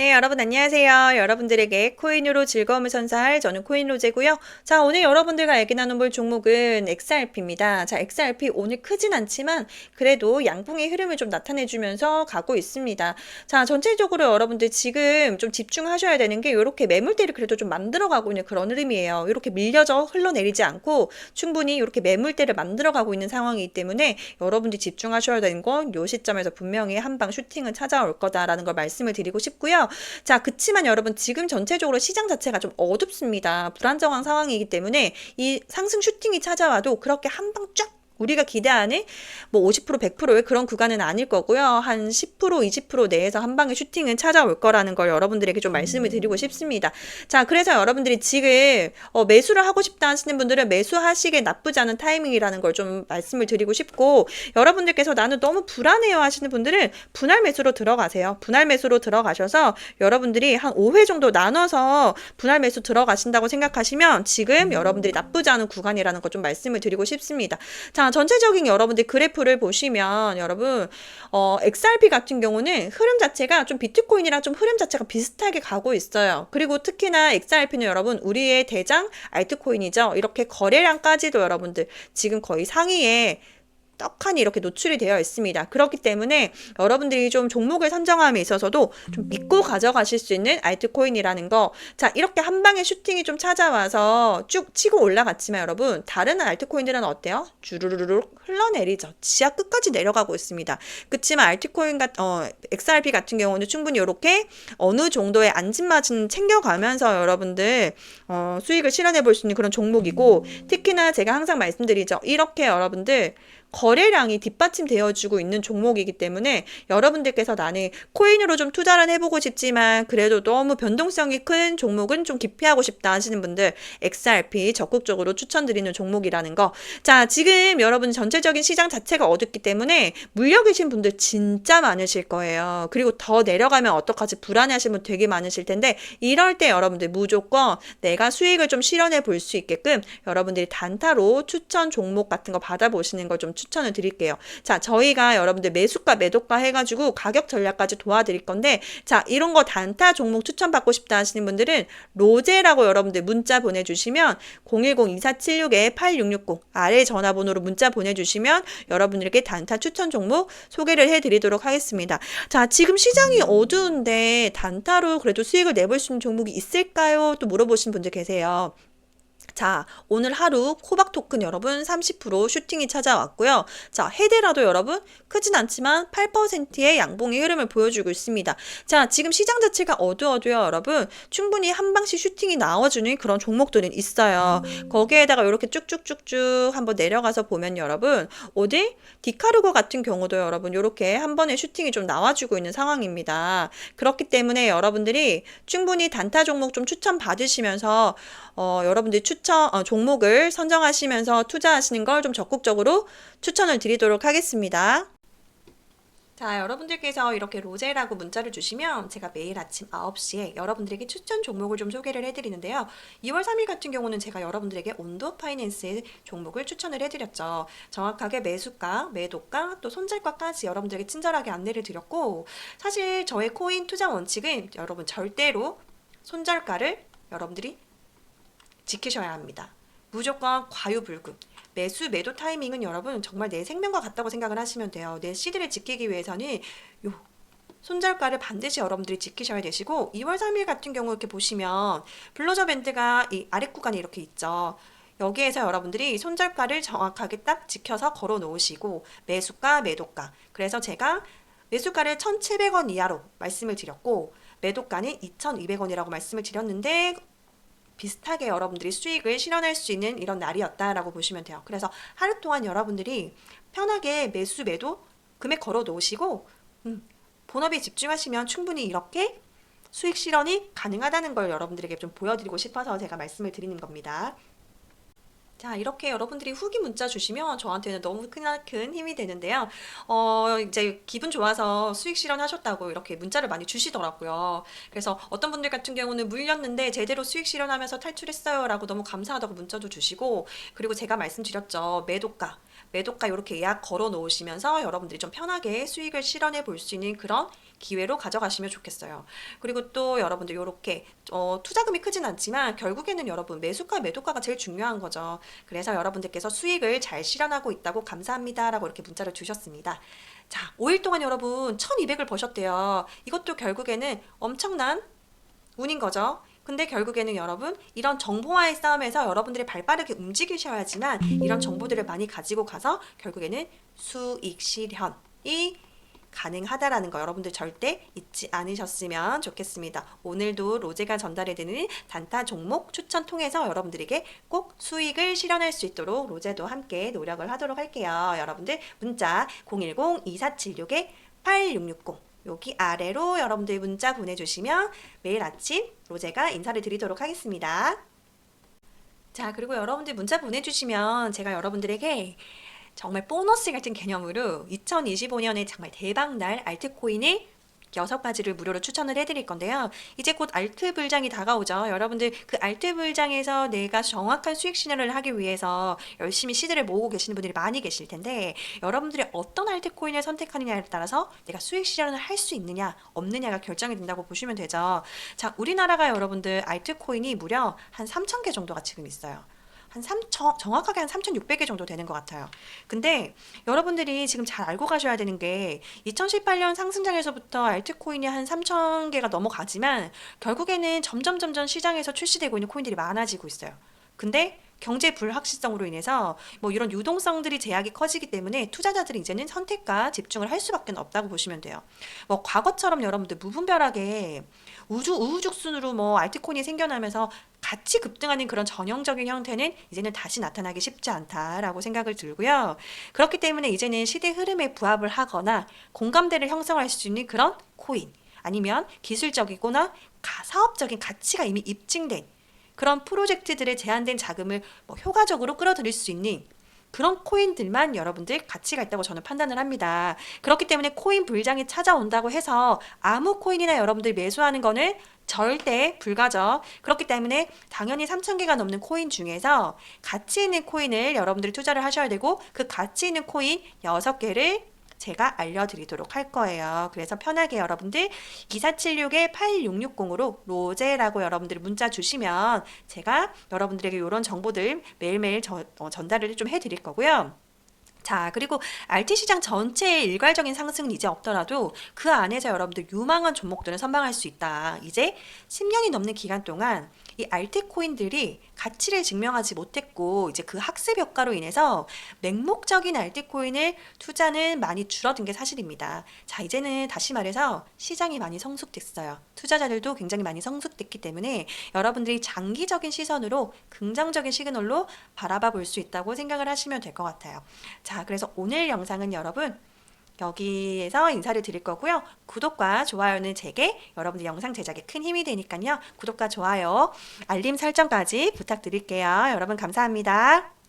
네, 여러분 안녕하세요. 여러분들에게 코인으로 즐거움을 선사할 저는 코인로제고요. 자, 오늘 여러분들과 얘기 나눠볼 종목은 XRP입니다. 자, XRP 오늘 크진 않지만 그래도 양봉의 흐름을 좀 나타내주면서 가고 있습니다. 자, 전체적으로 여러분들 지금 좀 집중하셔야 되는 게 이렇게 매물대를 그래도 좀 만들어가고 있는 그런 흐름이에요. 이렇게 밀려져 흘러내리지 않고 충분히 이렇게 매물대를 만들어가고 있는 상황이기 때문에 여러분들이 집중하셔야 되는 건이 시점에서 분명히 한방 슈팅은 찾아올 거다라는 걸 말씀을 드리고 싶고요. 자, 그치만 여러분 지금 전체적으로 시장 자체가 좀 어둡습니다. 불안정한 상황이기 때문에 이 상승 슈팅이 찾아와도 그렇게 한 방 쫙 우리가 기대하는 뭐 50% 100%의 그런 구간은 아닐 거고요. 한 10% 20% 내에서 한 방의 슈팅은 찾아올 거라는 걸 여러분들에게 좀 말씀을 드리고 싶습니다. 자, 그래서 여러분들이 지금 어, 매수를 하고 싶다 하시는 분들은 매수하시기에 나쁘지 않은 타이밍이라는 걸 좀 말씀을 드리고 싶고 여러분들께서 나는 너무 불안해요 하시는 분들은 분할 매수로 들어가세요. 분할 매수로 들어가셔서 여러분들이 한 5회 정도 나눠서 분할 매수 들어가신다고 생각하시면 지금 여러분들이 나쁘지 않은 구간이라는 걸 좀 말씀을 드리고 싶습니다. 자, 전체적인 여러분들 그래프를 보시면 여러분 어, XRP 같은 경우는 흐름 자체가 좀 비트코인이랑 좀 흐름 자체가 비슷하게 가고 있어요. 그리고 특히나 XRP는 여러분 우리의 대장 알트코인이죠. 이렇게 거래량까지도 여러분들 지금 거의 상위에 떡하니 이렇게 노출이 되어 있습니다. 그렇기 때문에 여러분들이 좀 종목을 선정함에 있어서도 좀 믿고 가져가실 수 있는 알트코인이라는 거. 자, 이렇게 한 방에 슈팅이 좀 찾아와서 쭉 치고 올라갔지만 여러분, 다른 알트코인들은 어때요? 주르르르 흘러내리죠. 지하 끝까지 내려가고 있습니다. 그치만 알트코인 같, 어, XRP 같은 경우는 충분히 이렇게 어느 정도의 안진마진 챙겨가면서 여러분들, 어, 수익을 실현해 볼 수 있는 그런 종목이고, 특히나 제가 항상 말씀드리죠. 이렇게 여러분들, 거래량이 뒷받침되어주고 있는 종목이기 때문에 여러분들께서 나는 코인으로 좀 투자를 해보고 싶지만 그래도 너무 변동성이 큰 종목은 좀 기피하고 싶다 하시는 분들 XRP 적극적으로 추천드리는 종목이라는 거. 자, 지금 여러분 전체적인 시장 자체가 어둡기 때문에 물려 계신 분들 진짜 많으실 거예요. 그리고 더 내려가면 어떡하지 불안해하시는 분 되게 많으실 텐데 이럴 때 여러분들 무조건 내가 수익을 좀 실현해 볼 수 있게끔 여러분들이 단타로 추천 종목 같은 거 받아보시는 걸좀 추천을 드릴게요. 자, 저희가 여러분들 매수가, 매도가 해가지고 가격 전략까지 도와드릴 건데, 자, 이런 거 단타 종목 추천받고 싶다 하시는 분들은 로제라고 여러분들 문자 보내주시면 010-2476-8660 아래 전화번호로 문자 보내주시면 여러분들에게 단타 추천 종목 소개를 해드리도록 하겠습니다. 자, 지금 시장이 어두운데 단타로 그래도 수익을 내볼 수 있는 종목이 있을까요? 또 물어보신 분들 계세요. 자, 오늘 하루 코박 토큰 여러분 30% 슈팅이 찾아왔고요. 자, 헤데라도 여러분 크진 않지만 8%의 양봉의 흐름을 보여주고 있습니다. 자, 지금 시장 자체가 어두워도요, 여러분. 충분히 한 방씩 슈팅이 나와주는 그런 종목들은 있어요. 거기에다가 이렇게 쭉쭉쭉쭉 한번 내려가서 보면 여러분, 어디? 디카르고 같은 경우도 여러분, 이렇게 한 번에 슈팅이 좀 나와주고 있는 상황입니다. 그렇기 때문에 여러분들이 충분히 단타 종목 좀 추천 받으시면서, 어, 여러분들이 추천, 어, 종목을 선정하시면서 투자하시는 걸 좀 적극적으로 추천을 드리도록 하겠습니다. 자, 여러분들께서 이렇게 로제라고 문자를 주시면 제가 매일 아침 9시에 여러분들에게 추천 종목을 좀 소개를 해드리는데요. 2월 3일 같은 경우는 제가 여러분들에게 온도 파이낸스의 종목을 추천을 해드렸죠. 정확하게 매수가, 매도가, 또 손절가까지 여러분들에게 친절하게 안내를 드렸고, 사실 저의 코인 투자 원칙은 여러분 절대로 손절가를 여러분들이 지키셔야 합니다. 무조건 과유불급. 매수 매도 타이밍은 여러분 정말 내 생명과 같다고 생각을 하시면 돼요. 내 시드를 지키기 위해서는 요 손절가를 반드시 여러분들이 지키셔야 되시고 2월 3일 같은 경우 이렇게 보시면 블러저 밴드가 이 아랫 구간에 이렇게 있죠. 여기에서 여러분들이 손절가를 정확하게 딱 지켜서 걸어 놓으시고 매수가 매도가 그래서 제가 매수가를 1,700원 이하로 말씀을 드렸고 매도가는 2,200원이라고 말씀을 드렸는데 비슷하게 여러분들이 수익을 실현할 수 있는 이런 날이었다라고 보시면 돼요. 그래서 하루 동안 여러분들이 편하게 매수 매도 금액 걸어 놓으시고 음, 본업에 집중하시면 충분히 이렇게 수익 실현이 가능하다는 걸 여러분들에게 좀 보여드리고 싶어서 제가 말씀을 드리는 겁니다. 자, 이렇게 여러분들이 후기 문자 주시면 저한테는 너무 큰, 큰 힘이 되는데요. 어, 이제 기분 좋아서 수익 실현하셨다고 이렇게 문자를 많이 주시더라고요. 그래서 어떤 분들 같은 경우는 물렸는데 제대로 수익 실현하면서 탈출했어요. 라고 너무 감사하다고 문자도 주시고, 그리고 제가 말씀드렸죠. 매도가. 매도가 이렇게 예약 걸어 놓으시면서 여러분들이 좀 편하게 수익을 실현해 볼 수 있는 그런 기회로 가져가시면 좋겠어요. 그리고 또 여러분들 이렇게 어, 투자금이 크진 않지만 결국에는 여러분 매수가 매도가가 제일 중요한 거죠. 그래서 여러분들께서 수익을 잘 실현하고 있다고 감사합니다라고 이렇게 문자를 주셨습니다. 자, 5일 동안 여러분 1200을 버셨대요. 이것도 결국에는 엄청난 운인 거죠. 근데 결국에는 여러분 이런 정보와의 싸움에서 여러분들이 발빠르게 움직이셔야지만 이런 정보들을 많이 가지고 가서 결국에는 수익 실현이 가능하다라는 거 여러분들 절대 잊지 않으셨으면 좋겠습니다. 오늘도 로제가 전달해드리는 단타 종목 추천 통해서 여러분들에게 꼭 수익을 실현할 수 있도록 로제도 함께 노력을 하도록 할게요. 여러분들 문자 010-2476-8660 여기 아래로 여러분들 문자 보내주시면 매일 아침 로제가 인사를 드리도록 하겠습니다. 자, 그리고 여러분들 문자 보내주시면 제가 여러분들에게 정말 보너스 같은 개념으로 2025년에 정말 대박날 알트코인을 여섯 가지를 무료로 추천을 해드릴 건데요. 이제 곧 알트 불장이 다가오죠. 여러분들 그 알트 불장에서 내가 정확한 수익 실현을 하기 위해서 열심히 시드를 모으고 계시는 분들이 많이 계실 텐데 여러분들이 어떤 알트코인을 선택하느냐에 따라서 내가 수익 실현을 할 수 있느냐 없느냐가 결정이 된다고 보시면 되죠. 자, 우리나라가 여러분들 알트코인이 무려 한 3천 개 정도가 지금 있어요. 한 3천, 정확하게 한 3,600개 정도 되는 것 같아요. 근데 여러분들이 지금 잘 알고 가셔야 되는 게 2018년 상승장에서부터 알트코인이 한 3,000개가 넘어가지만 결국에는 점점 점점 시장에서 출시되고 있는 코인들이 많아지고 있어요. 근데 경제 불확실성으로 인해서 뭐 이런 유동성들이 제약이 커지기 때문에 투자자들이 이제는 선택과 집중을 할 수밖에 없다고 보시면 돼요. 뭐 과거처럼 여러분들 무분별하게 우주 우후죽순으로 뭐 알트코인이 생겨나면서 같이 급등하는 그런 전형적인 형태는 이제는 다시 나타나기 쉽지 않다라고 생각을 들고요. 그렇기 때문에 이제는 시대 흐름에 부합을 하거나 공감대를 형성할 수 있는 그런 코인 아니면 기술적이거나 가- 사업적인 가치가 이미 입증된 그런 프로젝트들의 제한된 자금을 뭐 효과적으로 끌어들일 수 있는 그런 코인들만 여러분들 가치가 있다고 저는 판단을 합니다. 그렇기 때문에 코인 불장이 찾아온다고 해서 아무 코인이나 여러분들 매수하는 거는 절대 불가죠. 그렇기 때문에 당연히 3,000개가 넘는 코인 중에서 가치 있는 코인을 여러분들이 투자를 하셔야 되고 그 가치 있는 코인 6개를 제가 알려드리도록 할 거예요. 그래서 편하게 여러분들 2476-8660으로 로제라고 여러분들이 문자 주시면 제가 여러분들에게 이런 정보들 매일매일 저- 어, 전달을 좀 해드릴 거고요. 자, 그리고 RT 시장 전체의 일괄적인 상승은 이제 없더라도 그 안에서 여러분들 유망한 종목들은 선방할 수 있다. 이제 10년이 넘는 기간 동안 이 알트 코인들이 가치를 증명하지 못했고 이제 그 학습 효과로 인해서 맹목적인 알트 코인을 투자는 많이 줄어든 게 사실입니다. 자, 이제는 다시 말해서 시장이 많이 성숙됐어요. 투자자들도 굉장히 많이 성숙됐기 때문에 여러분들이 장기적인 시선으로 긍정적인 시그널로 바라봐 볼 수 있다고 생각을 하시면 될 것 같아요. 자, 그래서 오늘 영상은 여러분 여기에서 인사를 드릴 거고요. 구독과 좋아요는 제게 여러분들 영상 제작에 큰 힘이 되니까요. 구독과 좋아요, 알림 설정까지 부탁드릴게요. 여러분 감사합니다.